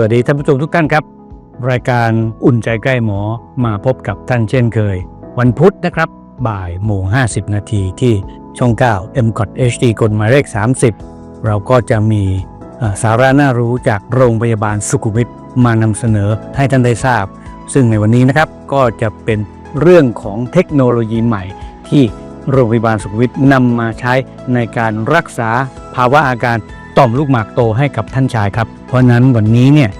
วัสดีท่านผู้ชมทุกท่านครับ รายการอุ่นใจใกล้หมอมาพบกับท่านเช่นเคย วันพุธนะครับบ่ายโมง50 นาทีที่ช่อง 9 m c o t HD กฎหมายเลข 30 เราก็จะมีสาระน่ารู้จากโรงพยาบาลสุขุมวิทมานำเสนอให้ท่านได้ทราบ ซึ่งในวันนี้นะครับก็จะเป็นเรื่องของเทคโนโลยีใหม่ ที่โรงพยาบาลสุขุมวิทนำมาใช้ในการรักษาภาวะอาการ ต่อมลูกหมากโตให้กับท่านชายครับ เพราะนั้นวันนี้เนี่ย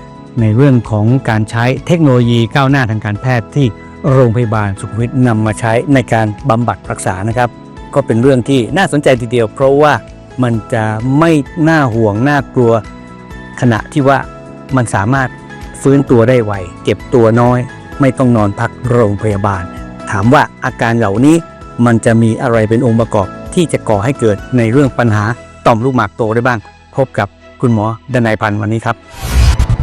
ในเรื่องของการใช้เทคโนโลยีก้าวหน้าทางการแพทย์ที่โรงพยาบาลสุขวิทนำมาใช้ในการบำบัดรักษานะครับ ก็เป็นเรื่องที่น่าสนใจทีเดียว เพราะว่ามันจะไม่น่าห่วงน่ากลัว ขณะที่ว่ามันสามารถฟื้นตัวได้ไวเจ็บตัวน้อย ไม่ต้องนอนพักโรงพยาบาล ถามว่าอาการเหล่านี้มันจะมีอะไรเป็นองค์ประกอบที่จะก่อให้เกิดในเรื่องปัญหาต่อมลูกหมากโตได้บ้าง พบกับคุณหมอดนัยพันธ์วันนี้ครับ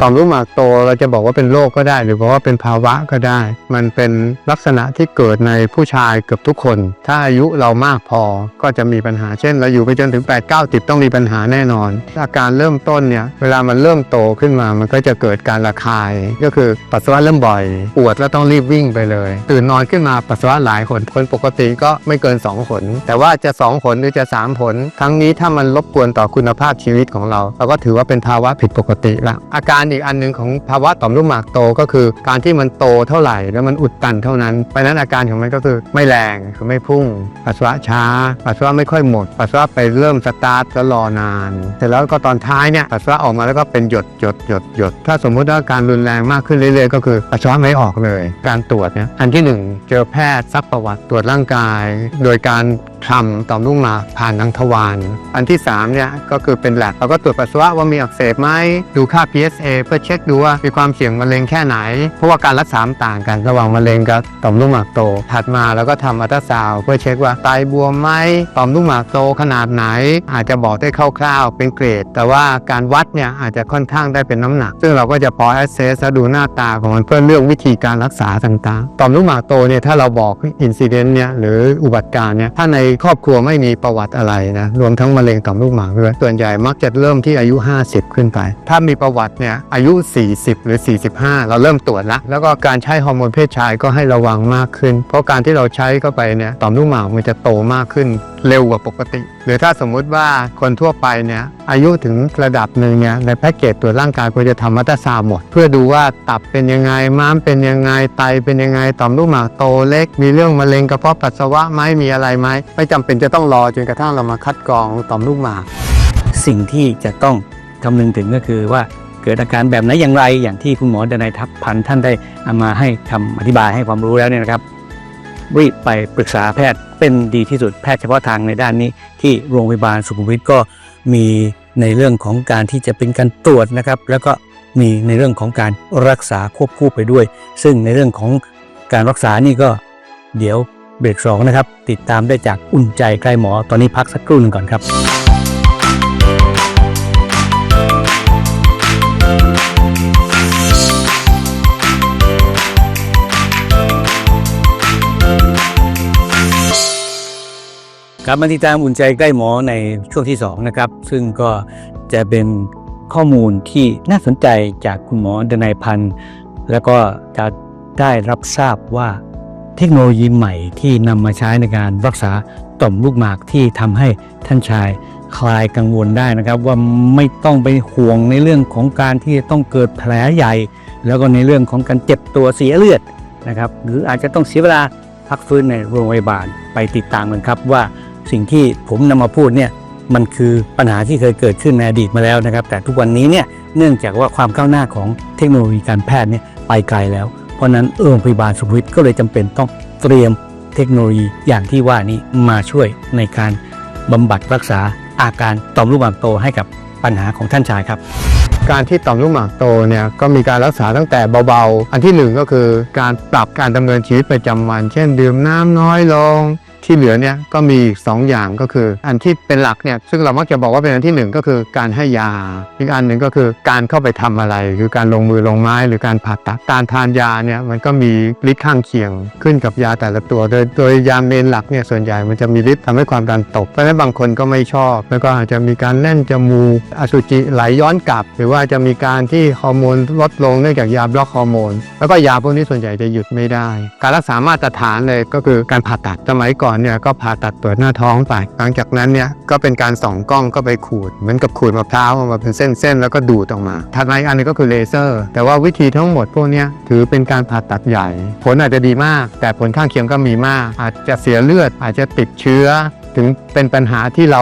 ต่อมลูกหมากโตเราจะบอกว่าเป็นโรคก็ได้ หรือบอกว่าเป็นภาวะก็ได้ มันเป็นลักษณะที่เกิดในผู้ชายเกือบทุกคน ถ้าอายุเรามากพอก็จะมีปัญหาเช่น เราอยู่ไปจนถึง 8 9 10ต้องมีปัญหาแน่นอน อาการเริ่มต้นเนี่ยเวลามันเริ่มโตขึ้นมามันก็จะเกิดการระคาย ก็คือปัสสาวะเริ่มบ่อย ปวดแล้วต้องรีบวิ่งไปเลย ตื่นนอนขึ้นมาปัสสาวะหลายขนคนปกติก็ไม่เกิน2ขนแต่ว่าจะ2ขนหรือจะ3ขนทั้งนี้ถ้ามันรบกวนต่อคุณภาพชีวิตของเรา เราก็ถือว่าเป็นภาวะผิดปกติละอาการอีกอันหนึ่งของภาวะต่อมลูกหมากโตก็คือ การที่มันโตเท่าไหร่ แล้วมันอุดตันเท่านั้นเพราะนั้นอาการของมันก็คือไม่แรงคือไม่พุ่งปัสสาวะช้า ปัสสาวะไม่ค่อยหมด ปัสสาวะไปเริ่มสตาร์ทแล้วรอนานเสร็จแล้วก็ตอนท้ายเนี่ยปัสสาวะออกมาแล้วก็เป็นหยดหยดหยดหยดถ้าสมมุติว่าการรุนแรงมากขึ้นเรื่อยๆ ก็คือปัสสาวะไม่ออกเลย การตรวจเนี่ยอันที่หนึ่งเจอแพทย์ซักประวัติตรวจร่างกาย โดยการ ทำต่อมลูกหมากผ่านทางทวารอันที่สามเนี่ยก็คือเป็นแลบเราก็ตรวจปัสสาวะว่ามีอักเสบไหมดูค่า PSA เพื่อเช็คดูว่ามีความเสี่ยงมะเร็งแค่ไหน เพราะว่าการรักษาต่างกัน ระหว่างมะเร็งกับต่อมลูกหมากโต ถัดมาแล้วก็ทำอัลตราซาวด์เพื่อเช็คว่าไตบวมไหมต่อมลูกหมากโตขนาดไหน อาจจะบอกได้คร่าวๆเป็นเกรด แต่ว่าการวัดเนี่ยอาจจะค่อนข้างได้เป็นน้ำหนัก ซึ่งเราก็จะพอ assess และดูหน้าตาของมันเพื่อเลือกวิธีการรักษาต่างๆต่อมลูกหมากโตเนี่ยถ้าเราบอก incident เนี่ยหรืออุบัติการณ์เนี่ยถ้าในครอบครัวไม่มีประวัติอะไรนะรวมทั้งมะเร็งต่อมลูกหมากด้วยส่วนใหญ่มักจะเริ่มที่อายุ 50 ขึ้นไป ถ้ามีประวัติเนี่ยอายุ 40 หรือ 45 เราเริ่มตรวจละแล้วก็การใช้ฮอร์โมนเพศชายก็ให้ระวังมากขึ้น เพราะการที่เราใช้เข้าไปเนี่ยต่อมลูกหมากมันจะโตมากขึ้น เร็วกว่าปกติ หรือถ้าสมมุติว่าคนทั่วไปเนี่ยอายุถึงระดับหนึ่งเนี่ยในแพ็กเกจตรวจร่างกายควรจะทำมัตราซาวหมด เพื่อดูว่าตับเป็นยังไงม้ามเป็นยังไงไตเป็นยังไงต่อมลูกหมากโตเล็ก มีเรื่องมะเร็งกระเพาะปัสสาวะไหมมีอะไรไหมไม่จำเป็นจะต้องรอจนกระทั่งเรามาคัดกรองต่อมลูกหมากสิ่งที่จะต้องคำนึงถึงก็คือว่าเกิดอาการแบบไหนอย่างไรอย่างที่คุณหมอดนัยทัพพันท่านได้เอามาให้คำอธิบายให้ความรู้แล้วเนี่ยนะครับ รีบไปปรึกษาแพทย์เป็นดีที่สุดแพทย์เฉพาะทางในด้านนี้ ที่โรงพยาบาลสุขุมวิทก็มีในเรื่องของการที่จะเป็นการตรวจนะครับ แล้วก็มีในเรื่องของการรักษาควบคู่ไปด้วย ซึ่งในเรื่องของการรักษานี่ก็เดี๋ยวเบรกสองนะครับ ติดตามได้จากอุ่นใจใกล้หมอตอนนี้พักสักครู่หนึ่งก่อนครับ ลับมาติดตามอุ่นใจใกล้หมอในช่วงที่2นะครับซึ่งก็จะเป็นข้อมูลที่น่าสนใจจากคุณหมอดนัยพันธ์แล้วก็จะได้รับทราบว่าเทคโนโลยีใหม่ที่นำมาใช้ในการรักษาต่อมลูกหมากที่ทำให้ท่านชายคลายกังวลได้นะครับ ว่าไม่ต้องไปห่วงในเรื่องของการที่ต้องเกิดแผลใหญ่ แล้วก็ในเรื่องของการเจ็บตัวเสียเลือดนะครับ หรืออาจจะต้องเสียเวลาพักฟื้นในโรงพยาบาลไปติดตามกันครับว่า สิ่งที่ผมนำมาพูดเนี่ยมันคือปัญหาที่เคยเกิดขึ้นในอดีตมาแล้วนะครับ แต่ทุกวันนี้เนี่ยเนื่องจากว่าความก้าวหน้าของเทคโนโลยีการแพทย์เนี่ยไปไกลแล้ว เพราะนั้นโรงพยาบาลสุขวิทก็เลยจำเป็นต้องเตรียมเทคโนโลยีอย่างที่ว่านี้มาช่วยในการบำบัดรักษาอาการต่อมลูกหมากโตให้กับปัญหาของท่านชายครับ การที่ต่อมลูกหมากโตเนี่ยก็มีการรักษาตั้งแต่เบาๆ อันที่หนึ่งก็คือการปรับการดำเนินชีวิตประจำวัน เช่น ดื่มน้ำน้อยลง ที่เหลือเนี่ยก็มีสองอย่างก็คือ อันที่เป็นหลักเนี่ยซึ่งเรามักจะบอกว่าเป็นอันที่หนึ่งก็คือการให้ยา อีกอันหนึ่งก็คือการเข้าไปทำอะไร คือการลงมือลงไม้หรือการผ่าตัดการทานยาเนี่ยมันก็มีฤทธิ์ข้างเคียงขึ้นกับยาแต่ละตัว โดยโดยยาเมนหลักเนี่ยส่วนใหญ่มันจะมีฤทธิ์ทำให้ความดันตกเพราะฉะนั้นบางคนก็ไม่ชอบ แล้วก็อาจจะมีการแน่นจมูกอสุจิไหลย้อนกลับ หรือว่าจะมีการที่ฮอร์โมนลดลงเนื่องจากยาบล็อกฮอร์โมนแล้วก็ยาพวกนี้ส่วนใหญ่จะหยุดไม่ได้ การรักษามาตรฐานเลยก็คือการผ่าตัดสมัยก่อนเนี่ยก็ผ่าตัดเปิดหน้าท้องไป หลังจากนั้นเนี่ยก็เป็นการส่องกล้องก็ไปขูด เหมือนกับขูดมะพร้าวออกมาเป็นเส้นๆแล้วก็ดูดออกมาถัดมาอีกอันนึงก็คือเลเซอร์ แต่ว่าวิธีทั้งหมดพวกนี้ถือเป็นการผ่าตัดใหญ่ ผลอาจจะดีมาก แต่ผลข้างเคียงก็มีมาก อาจจะเสียเลือดอาจจะติดเชื้อ ถึงเป็นปัญหาที่เรา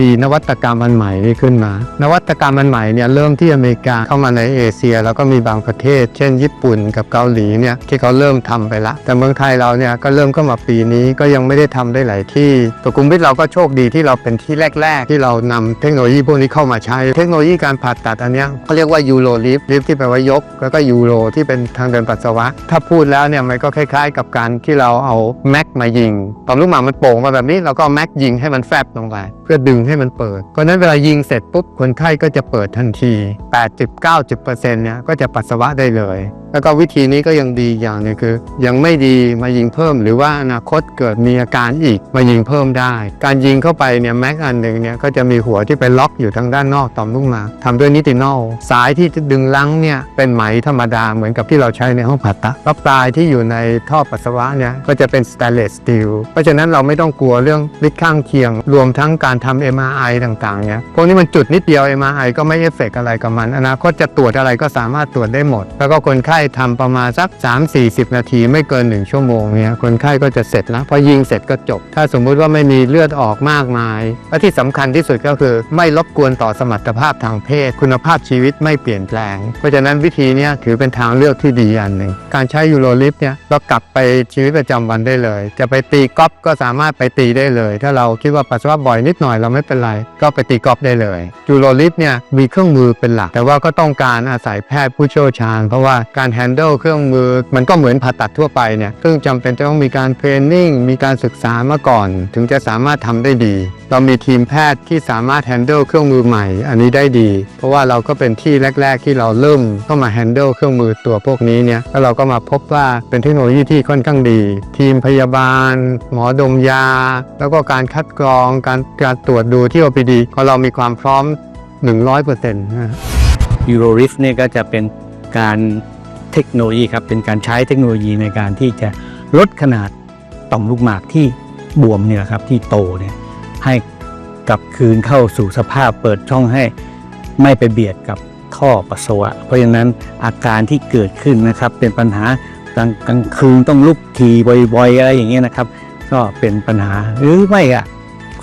มีนวัตกรรมอันใหม่นี้ขึ้นมา นวัตกรรมอันใหม่เนี่ยเริ่มที่อเมริกาเข้ามาในเอเชีย แล้วก็มีบางประเทศ เช่น ญี่ปุ่นกับเกาหลีเนี่ยที่เขาเริ่มทำไปละ แต่เมืองไทยเราเนี่ยก็เริ่มเข้ามาปีนี้ก็ยังไม่ได้ทำได้หลายที่ตัวกรุงวิทย์เราก็โชคดีที่เราเป็นที่แรก ๆ ที่เรานำเทคโนโลยีพวกนี้เข้ามาใช้ เทคโนโลยีการผ่าตัดอันเนี้ยเขาเรียกว่ายูโรลิฟลิฟที่แปลว่ายก แล้วก็ยูโรที่เป็นทางเดินปัสสาวะ ถ้าพูดแล้วเนี่ยมันก็คล้าย ๆ กับการที่เราเอาแม็กมายิงตอนลูกหมากมันโป่งมาแบบนี้เราก็แม็กยิงให้มันแฟบลงไปเพื่อดึงให้มันเปิดเพราะฉะนั้นเวลายิงเสร็จปุ๊บคนไข้ก็จะเปิดทันที 8.90%เนี่ยก็จะปัสสาวะได้เลย แล้วก็วิธีนี้ก็ยังดีอย่างนึงคือ ยังไม่ดีมายิงเพิ่ม หรือว่าอนาคตเกิดมีอาการอีกมายิงเพิ่มได้ การยิงเข้าไปเนี่ยแม็กอันหนึ่งเนี่ยก็จะมีหัวที่ไปล็อกอยู่ทางด้านนอกต่อมลูกหมากทำด้วยนิตินอลสายที่จะดึงลังเนี่ยเป็นไหมธรรมดาเหมือนกับที่เราใช้ในห้องผ่าตัดแล้วปลายที่อยู่ในท่อปัสสาวะเนี่ยก็จะเป็นสแตนเลสสตีลเพราะฉะนั้นเราไม่ต้องกลัวเรื่องฤทธิ์ข้างเคียง รวมทั้งการทำ MRI ต่างๆเนี่ยพวกนี้มันจุดนิดเดียว MRI ก็ไม่เอฟเฟกต์อะไรกับมัน อนาคตจะตรวจอะไรก็สามารถตรวจได้หมด แล้วก็คนไข้ทำประมาณสัก 3-40 นาทีไม่เกิน 1 ชั่วโมงเนี่ยคนไข้ก็จะเสร็จแล้วพอยิงเสร็จก็จบ ถ้าสมมุติว่าไม่มีเลือดออกมากมาย และที่สำคัญที่สุดก็คือ ไม่รบกวนต่อสมรรถภาพทางเพศ คุณภาพชีวิตไม่เปลี่ยนแปลง เพราะฉะนั้นวิธีนี้ถือเป็นทางเลือกที่ดีอันหนึ่งการใช้ยูโรลิฟเนี่ยเรากลับไปชีวิตประจำวันได้เลย จะไปตีกอล์ฟก็สามารถไปตีได้เลย ถ้าเราคิดว่าปัสสาวะบ่อยนิดหน่อยเราไม่เป็นไร ก็ไปตีกอล์ฟได้เลยยูโรลิฟเนี่ยมีเครื่องมือเป็นหลัก แต่ว่าก็ต้องการอาศัยแพทย์ผู้เชี่ยวชาญ เพราะว่าการแฮนเดิลเครื่องมือมันก็เหมือนผ่าตัดทั่วไปเนี่ยซึ่งจำเป็นจะต้องมีการเทรนนิ่งมีการศึกษามาก่อน ถึงจะสามารถทำได้ดี เรามีทีมแพทย์ที่สามารถแฮนเดิลเครื่องมือใหม่ อันนี้ได้ดี เพราะว่าเราก็เป็นที่แรก ๆ ที่เราเริ่มเข้ามาแฮนเดิลเครื่องมือตัวพวกนี้เนี่ยแล้วเราก็มาพบว่าเป็นเทคโนโลยีที่ค่อนข้างดี ทีมพยาบาล หมอดมยา แล้วก็การคัดกรองการการตรวจดูที่ OPD ของเรามีความพร้อม 100%นะยูโรริฟเนี่ยก็จะเป็นการเทคโนโลยีครับเป็นการใช้เทคโนโลยีในการที่จะลดขนาดต่อมลูกหมากที่บวมเนี่ยครับที่โตเนี่ยให้กลับคืนเข้าสู่สภาพเปิดช่องให้ไม่ไปเบียดกับท่อปัสสาวะ เพราะฉะนั้นอาการที่เกิดขึ้นนะครับ เป็นปัญหากลางกลางคืนต้องลุกทีบ่อยๆอะไรอย่างเงี้ยนะครับ ก็เป็นปัญหาหรือไม่อะ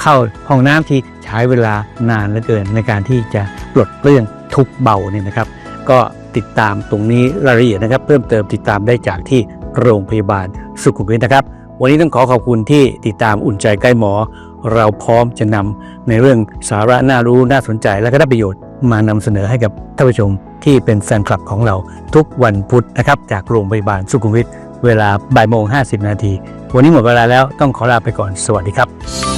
เข้าห้องน้ำที่ใช้เวลานานเหลือเกินในการที่จะปลดเปลื้องทุกเบาเนี่ยนะครับ ก็ติดตามตรงนี้รายละเอียดนะครับ เพิ่มเติมติดตามได้จากที่โรงพยาบาลสุขุมวิทนะครับ วันนี้ต้องขอขอบคุณที่ติดตามอุ่นใจใกล้หมอ เราพร้อมจะนำในเรื่องสาระน่ารู้น่าสนใจและก็ได้ประโยชน์มานำเสนอให้กับท่านผู้ชมที่เป็นแฟนคลับของเราทุกวันพุธนะครับ จากโรงพยาบาลสุขุมวิทเวลาบ่ายโมง50 นาที วันนี้หมดเวลาแล้วต้องขอลาไปก่อน สวัสดีครับ